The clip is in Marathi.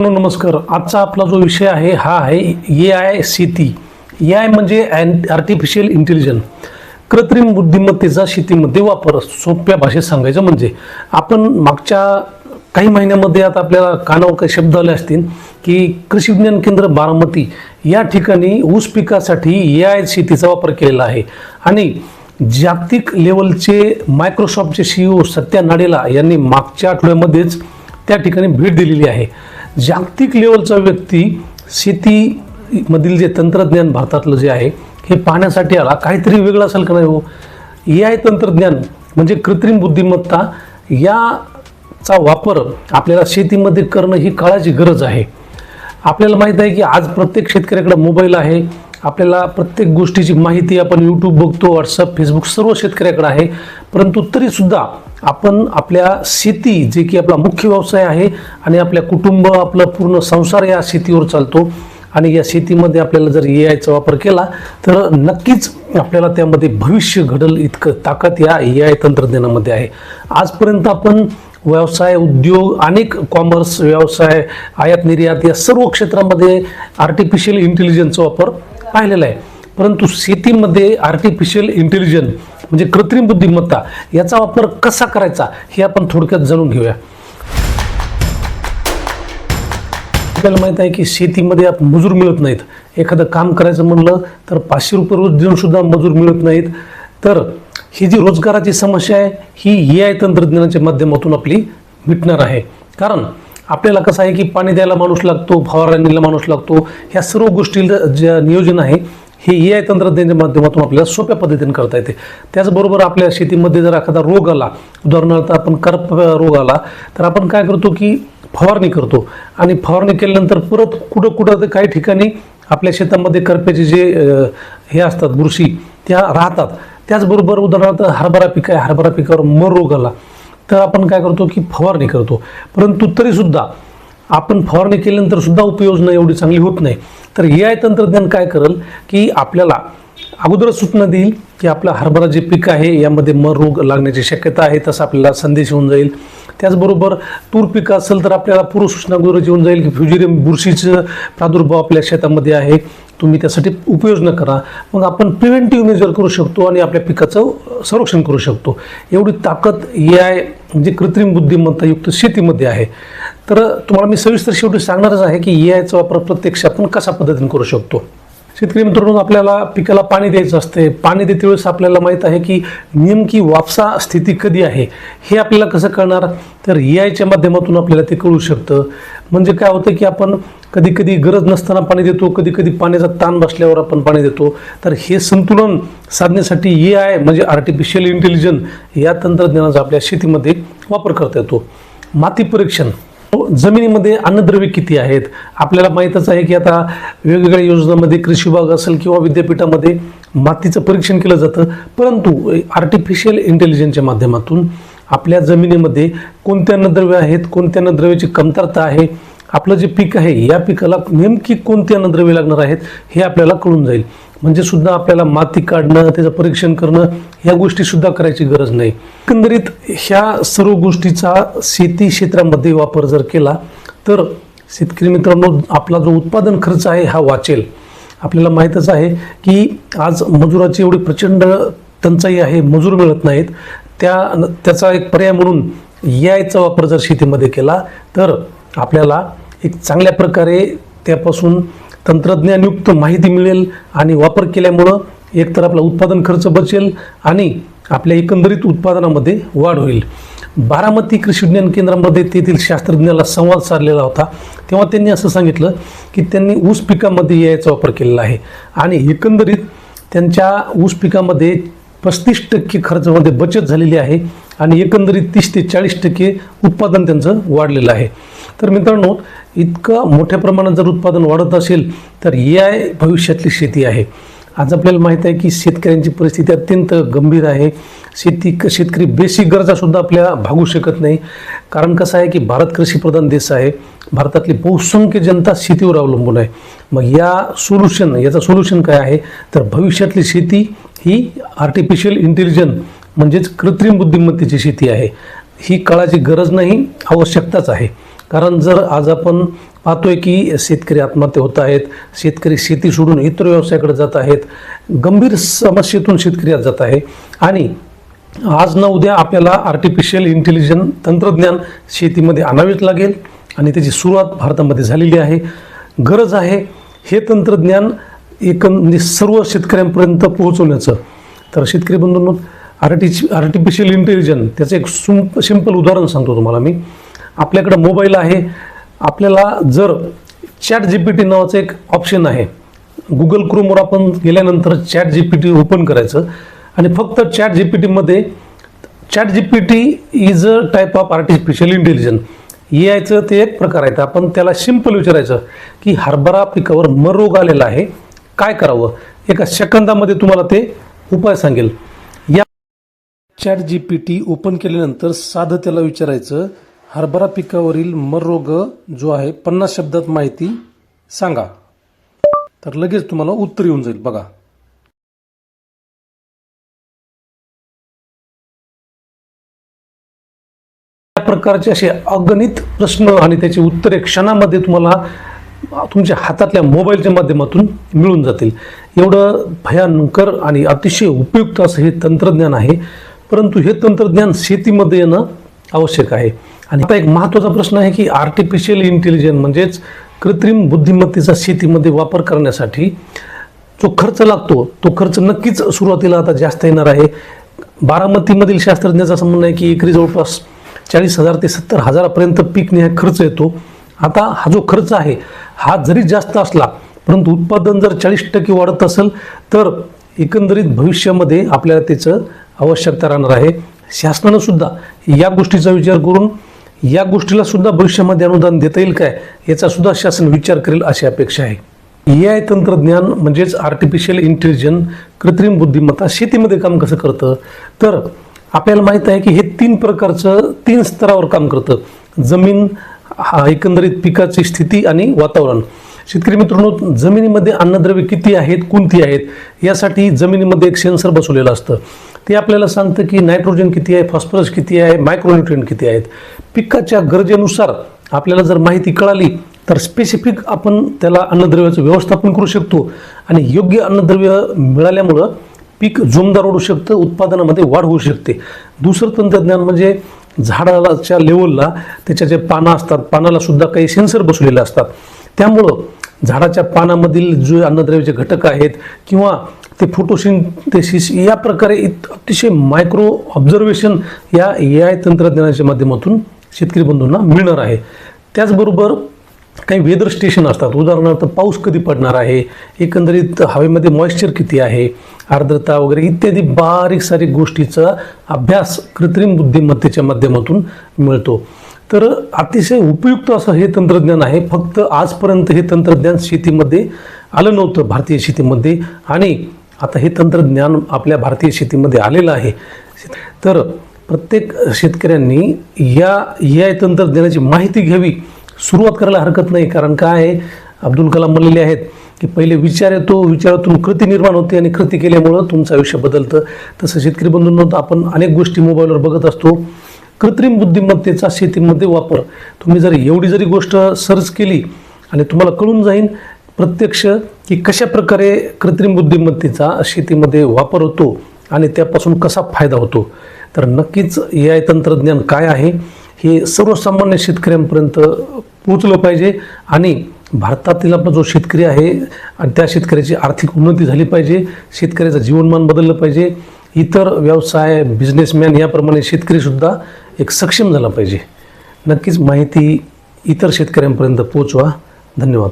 नमस्कार. आजचा आपला जो विषय आहे हा आहे ए आय शेती ए आय म्हणजे आर्टिफिशियल इंटेलिजन्स. कृत्रिम बुद्धिमत्तेचा शेतीमध्ये वापर. सोप्या भाषेत सांगायचं म्हणजे आपण मागच्या काही महिन्यामध्ये आता आपल्याला कानावर काही शब्द आले असतील की कृषी विज्ञान केंद्र बारामती या ठिकाणी ऊस पिकासाठी ए आय शेतीचा वापर केलेला आहे. आणि जागतिक लेवलचे मायक्रोसॉफ्टचे सीईओ सत्या नाडेला यांनी मागच्या आठवड्यामध्येच त्या ठिकाणी भेट दिलेली आहे. जागतिक लेवलचा व्यक्ती शेतीमधील जे तंत्रज्ञान भारतातलं जे आहे हे पाहण्यासाठी आला. काहीतरी वेगळं असेल का नाही हो? ए आय तंत्रज्ञान म्हणजे कृत्रिम बुद्धिमत्ता याचा वापर आपल्याला शेतीमध्ये करणं ही काळाची गरज आहे. आपल्याला माहीत आहे की आज प्रत्येक शेतकऱ्याकडे मोबाईल आहे. आपल्याला प्रत्येक गोष्टीची माहिती आपण यूट्यूब बघतो व्हॉट्सअप फेसबुक सर्व शेतकऱ्याकडे आहे. परंतु तरीसुद्धा आपण आपल्या शेती जे की आपला मुख्य व्यवसाय आहे आणि आपल्या कुटुंब आपलं पूर्ण संसार या शेतीवर चालतो. आणि या शेतीमध्ये आपल्याला जर ए आयचा वापर केला तर नक्कीच आपल्याला त्यामध्ये भविष्य घडल इतकं ताकद या ए आय तंत्रज्ञानामध्ये आहे. आजपर्यंत आपण व्यवसाय उद्योग अनेक कॉमर्स व्यवसाय आयात निर्यात या सर्व क्षेत्रामध्ये आर्टिफिशियल इंटेलिजन्सचा वापर पाहिलेला आहे. परंतु शेतीमध्ये आर्टिफिशियल इंटेलिजन्स म्हणजे कृत्रिम बुद्धिमत्ता याचा वापर कसा करायचा हे आपण थोडक्यात जाणून घेऊया. आपल्याला माहीत आहे की शेतीमध्ये आप- मजूर मिळत नाहीत. एखादं काम करायचं म्हणलं तर पाचशे रुपये रोज देऊन सुद्धा मजूर मिळत नाहीत. तर ही जी रोजगाराची समस्या आहे ही ए आय तंत्रज्ञानाच्या माध्यमातून आपली मिटणार आहे. कारण आपल्याला कसं आहे की पाणी द्यायला माणूस लागतो फवारणीला माणूस लागतो ह्या सर्व गोष्टीला जे नियोजन आहे हे ए आय तंत्रज्ञानाच्या माध्यमातून आपल्याला सोप्या पद्धतीने करता येते. त्याचबरोबर आपल्या शेतीमध्ये जर एखादा रोग आला उदाहरणार्थ आपण करप रोग आला तर आपण काय करतो की फवारणी करतो. आणि फवारणी केल्यानंतर परत कुठं कुठं काही ठिकाणी आपल्या शेतामध्ये करप्याचे जे हे असतात बुरशी त्या राहतात. त्याचबरोबर उदाहरणार्थ हरभरा पीक आहे हरभरा पिकावर मर रोग आला तर आपण काय करतो की फवारणी करतो. परंतु तरीसुद्धा आपण फवारणी केल्यानंतर सुद्धा उपयोजना एवढी चांगली होत नाही. तर ए आय तंत्रज्ञान काय करेल की आपल्याला अगोदरच सूचना देईल की आपला हरभरा जे पीक आहे यामध्ये मर रोग लागण्याची शक्यता आहे तसा आपल्याला संदेश येऊन जाईल. त्याचबरोबर तूर पिकं असेल तर आपल्याला पूर्वसूचना अगोदरच येऊन जाईल की फ्युजिरियम बुरशीचं प्रादुर्भाव आपल्या शेतामध्ये आहे. तुम्ही त्यासाठी उपाययोजना करा. मग आपण प्रिव्हेंटिव्ह मेजर करू शकतो आणि आपल्या पिकाचं संरक्षण करू शकतो. एवढी ताकद ए आय म्हणजे कृत्रिम बुद्धिमत्तायुक्त शेतीमध्ये आहे. तर तुम्हाला मी सविस्तर शेवटी सांगणारच आहे की ए आयचा वापर प्रत्यक्ष आपण कशा पद्धतीने करू शकतो? शेतकरी मित्रांनो आपल्याला पिकाला पाणी द्यायचं असते. पाणी देते वेळेस आपल्याला माहीत आहे की नेमकी वापसा स्थिती कधी आहे? हे आपल्याला कसं कळणार? तर ए आयच्या माध्यमातून आपल्याला ते कळू शकतं. म्हणजे काय होतं की आपण कधी कधी गरज नसताना पाणी देतो कधी कधी पाण्याचा ताण बसल्यावर आपण पाणी देतो. तर हे संतुलन साधण्यासाठी ए आय म्हणजे आर्टिफिशियल इंटेलिजन्स या तंत्रज्ञानाचा आपल्या शेतीमध्ये वापर करता येतो. माती परीक्षण. जमिनीमध्ये अन्नद्रव्य किती आहेत? आपल्याला माहीतच आहे की आता वेगवेगळ्या योजनांमध्ये कृषी विभाग असेल किंवा विद्यापीठामध्ये मातीचं परीक्षण केलं जातं परंतु आर्टिफिशियल इंटेलिजन्सच्या माध्यमातून आपल्या जमिनीमध्ये कोणते अन्नद्रव्य आहेत कोणत्या अन्नद्रव्याची कमतरता आहे आपलं जे पीक आहे या पिकाला नेमकी कोणती अन्नद्रव्य लागणार आहेत हे आपल्याला कळून जाईल. म्हणजे सुद्धा आपल्याला माती काढणं त्याचं परीक्षण करणं ह्या गोष्टी सुद्धा करायची गरज नाही. एकंदरीत ह्या सर्व गोष्टीचा शेती क्षेत्रामध्ये वापर जर केला तर शेतकरी मित्रांनो आपला जो उत्पादन खर्च आहे हा वाचेल. आपल्याला माहीतच आहे की आज मजुराची एवढी प्रचंड टंचाई आहे मजूर मिळत नाहीत. त्या त्याचा एक पर्याय म्हणून यायचा वापर जर शेतीमध्ये केला तर आपल्याला एक चांगल्या प्रकारे त्यापासून तंत्रज्ञानयुक्त माहिती मिळेल आणि वापर केल्यामुळं एकतर आपला उत्पादन खर्च बचेल आणि आपल्या एकंदरीत उत्पादनामध्ये वाढ होईल. बारामती कृषी विज्ञान केंद्रामध्ये तेथील शास्त्रज्ञाला संवाद साधलेला होता. तेव्हा त्यांनी असं सांगितलं की त्यांनी ऊस पिकामध्ये याचा वापर केलेला आहे आणि एकंदरीत त्यांच्या ऊस पिकामध्ये पस्तीस टक्के खर्चामध्ये बचत झालेली आहे आणि एकंदरीत तीस ते चाळीस टक्के उत्पादन त्यांचं वाढलेलं आहे. तर मित्रांनो इतकं मोठ्या प्रमाणात जर उत्पादन वाढत असेल तर ए आय भविष्यातली शेती आहे. आज आपल्याला माहीत आहे की शेतकऱ्यांची परिस्थिती अत्यंत गंभीर आहे. शेती शेतकरी बेसिक गरजासुद्धा आपल्या भागू शकत नाही. कारण कसं आहे की भारत कृषीप्रधान देश आहे. भारतातली बहुसंख्य जनता शेतीवर अवलंबून आहे. मग या सोल्युशन याचं सोल्युशन काय आहे? तर भविष्यातली शेती ही आर्टिफिशियल इंटेलिजन्स म्हणजेच कृत्रिम बुद्धिमत्तेची शेती आहे. ही काळाची गरज नाही आवश्यकताच आहे. कारण जर आज आपण पाहतोय की शेतकरी आत्महत्या होत आहेत शेतकरी शेती सोडून इतर व्यवसायाकडे जात आहेत गंभीर समस्येतून शेतकरी आज जात आहे आणि आज न उद्या आपल्याला आर्टिफिशियल इंटेलिजन्स तंत्रज्ञान शेतीमध्ये आणावेच लागेल आणि त्याची सुरुवात भारतामध्ये झालेली आहे. गरज आहे हे तंत्रज्ञान एक म्हणजे सर्व शेतकऱ्यांपर्यंत पोहोचवण्याचं. तर शेतकरी बंधूंनो आर्टिच आर्टिफिशियल इंटेलिजन्स त्याचं एक सुम सिंपल उदाहरण सांगतो तुम्हाला मी. आपल्याकडं मोबाईल आहे. आपल्याला जर चॅट जी पी टी नावाचं एक ऑप्शन आहे. गुगल क्रोमवर आपण गेल्यानंतर chat G P T open करायचं. आणि फक्त चॅट जी पी टीमध्ये chat G P T is a type of artificial intelligence A आयचं ते एक प्रकार आहे. तर आपण त्याला सिंपल विचारायचं की हरभरा पिकावर मर रोग आलेला आहे. काय करावं? एका सेकंदामध्ये तुम्हाला ते उपाय सांगेल. या chat G P T open केल्यानंतर साधं त्याला विचारायचं हरभरा पिकावरील मर रोग जो आहे पन्नास शब्दात माहिती सांगा. तर लगेच तुम्हाला उत्तर येऊन जाईल बघा. प्रकारचे असे अगणित प्रश्न आणि त्याची उत्तरे क्षणामध्ये तुम्हाला तुमच्या हातातल्या मोबाईलच्या माध्यमातून मिळून जातील. एवढं भयंकर आणि अतिशय उपयुक्त असं हे तंत्रज्ञान आहे परंतु हे तंत्रज्ञान शेतीमध्ये येणं आवश्यक आहे. आणि आता एक महत्त्वाचा प्रश्न आहे की आर्टिफिशियल इंटेलिजन्स म्हणजेच कृत्रिम बुद्धिमत्तेचा शेतीमध्ये वापर करण्यासाठी जो खर्च लागतो तो खर्च नक्कीच सुरुवातीला आता जास्त येणार आहे. बारामतीमधील शास्त्रज्ञाचा संबंध आहे की एकरी जवळपास चाळीस हजार ते सत्तर हजारापर्यंत पीक हा खर्च येतो. आता हा जो खर्च आहे हा जरी जास्त असला परंतु उत्पादन जर चाळीस टक्के वाढत असेल तर एकंदरीत भविष्यामध्ये आपल्याला त्याचं आवश्यकता राहणार आहे. शासनानं सुद्धा या गोष्टीचा विचार करून या गोष्टीला सुद्धा भविष्यामध्ये अनुदान देता येईल काय याचा सुद्धा शासन विचार करेल अशी अपेक्षा आहे. ए आय तंत्रज्ञान म्हणजेच आर्टिफिशियल इंटेलिजन्स कृत्रिम बुद्धिमत्ता शेतीमध्ये काम कसं करतं? तर आपल्याला माहीत आहे की हे तीन प्रकारचं तीन स्तरावर काम करतं. जमीन हा एकंदरीत पिकाची स्थिती आणि वातावरण. शेतकरी मित्रांनो जमिनीमध्ये अन्नद्रव्य किती आहेत कोणती आहेत? यासाठी जमिनीमध्ये एक सेन्सर बसवलेलं असतं. ते आपल्याला सांगतं की नायट्रोजन किती आहे फॉस्फरस किती आहे मायक्रोन्युट्रियन किती आहेत. पिकाच्या गरजेनुसार आपल्याला जर माहिती कळाली तर स्पेसिफिक आपण त्याला अन्नद्रव्याचं व्यवस्थापन करू शकतो. आणि योग्य अन्नद्रव्य मिळाल्यामुळं पीक जोमदार ओढू शकतं उत्पादनामध्ये वाढ होऊ शकते. दुसरं तंत्रज्ञान म्हणजे झाडाच्या लेवलला त्याच्या जे पानं असतात पानाला सुद्धा काही सेन्सर बसवलेले असतात. त्यामुळं झाडाच्या पानामधील जे अन्नद्रव्याचे घटक आहेत किंवा ते फोटोसिंथेसिस या प्रकारे इत- अतिशय मायक्रो ऑब्झर्वेशन या ए आय तंत्रज्ञानाच्या माध्यमातून शेतकरी बंधूंना मिळणार आहे. त्याचबरोबर काही वेदर स्टेशन असतात. उदाहरणार्थ पाऊस कधी पडणार आहे? एकंदरीत हवेमध्ये मॉइश्चर किती आहे? आर्द्रता वगैरे इत्यादी बारीक सारीक गोष्टीचा अभ्यास कृत्रिम बुद्धिमत्तेच्या माध्यमातून मिळतो. तर अतिशय उपयुक्त असं हे तंत्रज्ञान आहे. फक्त आजपर्यंत हे तंत्रज्ञान शेतीमध्ये आलं नव्हतं भारतीय शेतीमध्ये. आणि आता हे तंत्रज्ञान आपल्या भारतीय शेतीमध्ये आलेलं आहे. तर प्रत्येक शेतकऱ्यांनी या ए आय तंत्रज्ञानाची माहिती घ्यावी. सुरुवात करायला हरकत नाही. कारण काय? आहे अब्दुल कलाम म्हणलेले आहेत की पहिले विचार येतो विचारातून कृती निर्माण होते आणि कृती केल्यामुळं तुमचं आयुष्य बदलतं. तसं शेतकरी बंधूंना आपण अनेक गोष्टी मोबाईलवर बघत असतो. कृत्रिम बुद्धिमत्तेचा शेतीमध्ये वापर. तुम्ही जर एवढी जरी गोष्ट सर्च केली आणि तुम्हाला कळून जाईल प्रत्यक्ष की कशा प्रकारे कृत्रिम बुद्धिमत्तेचा शेतीमध्ये वापर होतो आणि त्यापासून कसा फायदा होतो? तर नक्कीच ए आय तंत्रज्ञान काय आहे हे सर्वसामान्य शेतकऱ्यांपर्यंत पोचलं पाहिजे आणि भारतातील आपला जो शेतकरी आहे आणि त्या शेतकऱ्याची आर्थिक उन्नती झाली पाहिजे शेतकऱ्याचं जीवनमान बदललं पाहिजे इतर व्यवसाय बिझनेसमॅन याप्रमाणे शेतकरीसुद्धा एक सक्षम झाला पाहिजे. नक्कीच माहिती इतर शेतकऱ्यांपर्यंत पोचवा धन्यवाद.